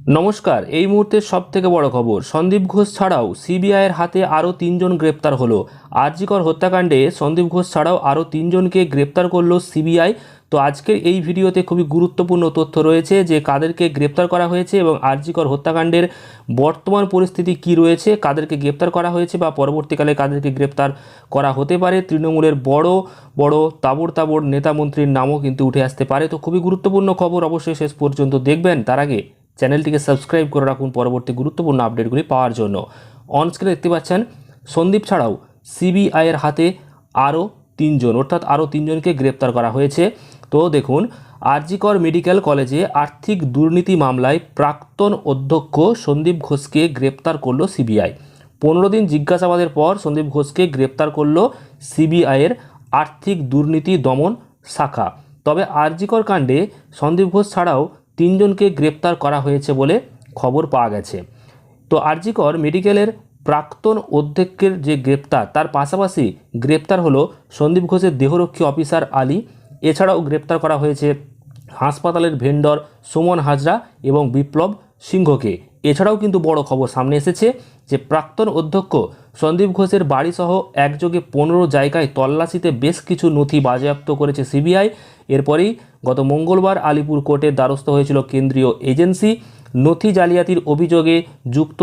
নমস্কার, এই মুহূর্তের সব থেকে বড় খবর। সন্দীপ ঘোষ ছাড়াও সিবিআইয়ের হাতে আরও তিনজন গ্রেপ্তার হলো। আরজিকর হত্যাকাণ্ডে সন্দীপ ঘোষ ছাড়াও আরও তিনজনকে গ্রেপ্তার করল সিবিআই। তো আজকের এই ভিডিওতে খুবই গুরুত্বপূর্ণ তথ্য রয়েছে যে কাদেরকে গ্রেপ্তার করা হয়েছে এবং আরজিকর হত্যাকাণ্ডের বর্তমান পরিস্থিতি কি রয়েছে, কাদেরকে গ্রেপ্তার করা হয়েছে বা পরবর্তীকালে কাদেরকে গ্রেপ্তার করা হতে পারে তৃণমূলের বড় বড় তাবড় তাবড় নেতা মন্ত্রীর নামও কিন্তু উঠে আসতে পারে। তো খুবই গুরুত্বপূর্ণ খবর অবশ্যই শেষ পর্যন্ত দেখবেন। তার আগে চ্যানেলটিকে সাবস্ক্রাইব করে রাখুন পরবর্তী গুরুত্বপূর্ণ আপডেটগুলি পাওয়ার জন্য। অন স্ক্রিনে দেখতে পাচ্ছেন, সন্দীপ ছাড়াও সিবিআইয়ের হাতে আরও তিনজন, অর্থাৎ আরও তিনজনকে গ্রেপ্তার করা হয়েছে। তো দেখুন, আরজিকর মেডিকেল কলেজে আর্থিক দুর্নীতি মামলায় প্রাক্তন অধ্যক্ষ সন্দীপ ঘোষকে গ্রেপ্তার করল সিবিআই পনেরো দিন জিজ্ঞাসাবাদের পর সন্দীপ ঘোষকে গ্রেপ্তার করল সিবিআইয়ের আর্থিক দুর্নীতি দমন শাখা। তবে আরজিকর কাণ্ডে সন্দীপ ঘোষ ছাড়াও তিনজনকে গ্রেপ্তার করা হয়েছে বলে খবর পাওয়া গেছে। তো আরজিকর মেডিকেলের প্রাক্তন অধ্যক্ষের যে গ্রেপ্তার, তার পাশাপাশি গ্রেপ্তার হলো সন্দীপ ঘোষের দেহরক্ষী অফিসার আলী। এছাড়াও গ্রেপ্তার করা হয়েছে হাসপাতালের ভেন্ডর সুমন হাজরা এবং বিপ্লব সিংহকে। এছাড়াও কিন্তু বড় খবর সামনে এসেছে যে প্রাক্তন অধ্যক্ষ সন্দীপ ঘোষের বাড়িসহ একযোগে পনেরো জায়গায় তল্লাশিতে বেশ কিছু নথি বাজেয়াপ্ত করেছে সিবিআই। এরপরেই গত মঙ্গলবার আলিপুর কোর্টের দ্বারস্থ হয়েছিল কেন্দ্রীয় এজেন্সি। নথি জালিয়াতির অভিযোগে যুক্ত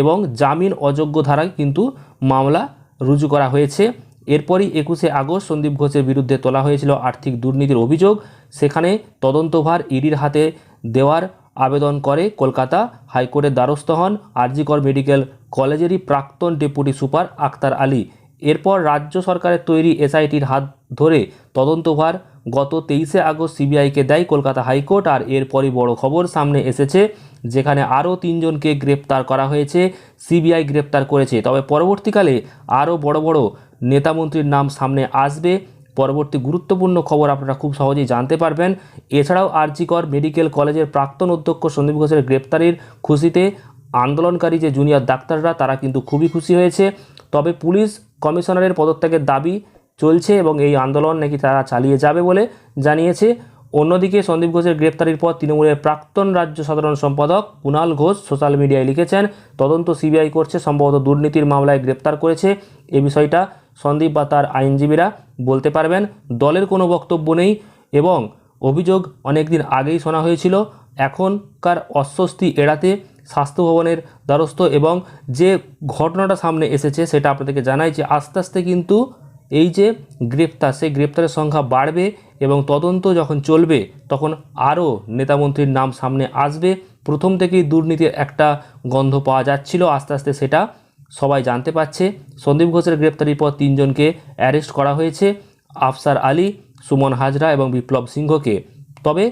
এবং জামিন অযোগ্য ধারায় কিন্তু মামলা রুজু করা হয়েছে। এরপরই একুশে আগস্ট সন্দীপ ঘোষের বিরুদ্ধে তোলা হয়েছিল আর্থিক দুর্নীতির অভিযোগ। সেখানে তদন্তভার ইডির হাতে দেওয়ার আবেদন করে কলকাতা হাইকোর্টের দ্বারস্থ হন আরজিকর মেডিকেল কলেজেরই প্রাক্তন ডেপুটি সুপার আক্তার আলী। এরপর রাজ্য সরকারের তৈরি এসআইটির হাত ধরে তদন্তভার গত তেইশে আগস্ট সিবিআইকে দেয় কলকাতা হাইকোর্ট আর এরপরই বড় খবর সামনে এসেছে, যেখানে আরও তিনজনকে গ্রেপ্তার করা হয়েছে, সিবিআই গ্রেপ্তার করেছে। তবে পরবর্তীকালে আরও বড় বড় নেতামন্ত্রীর নাম সামনে আসবে। পরবর্তী গুরুত্বপূর্ণ খবর আপনারা খুব সহজেই জানতে পারবেন। এছাড়াও আরজিকর মেডিকেল কলেজের প্রাক্তন অধ্যক্ষ সন্দীপ ঘোষের গ্রেপ্তারির খুশিতে আন্দোলনকারী যে জুনিয়র ডাক্তাররা, তারা কিন্তু খুবই খুশি হয়েছে। তবে পুলিশ কমিশনারের পদত্যাগের দাবি চলছে এবং এই আন্দোলন নাকি তারা চালিয়ে যাবে বলে জানিয়েছে। অন্যদিকে সন্দীপ ঘোষের গ্রেপ্তারির পর তৃণমূলের প্রাক্তন রাজ্য সাধারণ সম্পাদক কুণাল ঘোষ সোশ্যাল মিডিয়ায় লিখেছেন, তদন্ত সিবিআই করছে, সম্ভবত দুর্নীতির মামলায় গ্রেপ্তার করেছে। এ বিষয়টা সন্দীপ বা তার আইনজীবীরা বলতে পারবেন। দলের কোনো বক্তব্য নেই এবং অভিযোগ অনেকদিন আগেই শোনা হয়েছিল। এখনকার অস্বস্তি এড়াতে স্বাস্থ্য ভবনের দ্বারস্থ এবং যে ঘটনাটা সামনে এসেছে সেটা আপনাদেরকে জানাই যে আস্তে আস্তে কিন্তু এই যে গ্রেপ্তার, সেই গ্রেপ্তারের সংখ্যা বাড়বে এবং তদন্ত যখন চলবে, তখন আরও নেতামন্ত্রীর নাম সামনে আসবে। প্রথম থেকেই দুর্নীতির একটা গন্ধ পাওয়া যাচ্ছিল, আস্তে আস্তে সেটা সবাই জানতে পারছে। সন্দীপ ঘোষের গ্রেপ্তারির পর তিনজনকে অ্যারেস্ট করা হয়েছে, আফসার আলী, সুমন হাজরা এবং বিপ্লব সিংহকে। তবে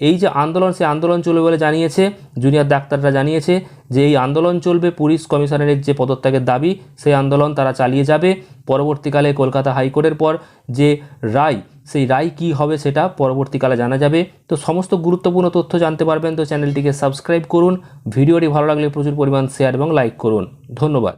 এই যে আন্দোলন সে আন্দোলন চলবে বলে জানিয়েছে, জুনিয়র ডাক্তাররা জানিয়েছে যে এই আন্দোলন চলবে, পুলিশ কমিশনারের যে পদত্যাগের দাবি, সেই আন্দোলন তারা চালিয়ে যাবে। পরবর্তীকালে কলকাতা হাইকোর্টের পর যে রায়, সেই রায় কি হবে সেটা পরবর্তীকালে জানা যাবে। তো সমস্ত গুরুত্বপূর্ণ তথ্য জানতে পারবেন, তো চ্যানেলটিকে সাবস্ক্রাইব করুন। ভিডিওটি ভালো লাগলে প্রচুর পরিমাণ শেয়ার এবং লাইক করুন। ধন্যবাদ।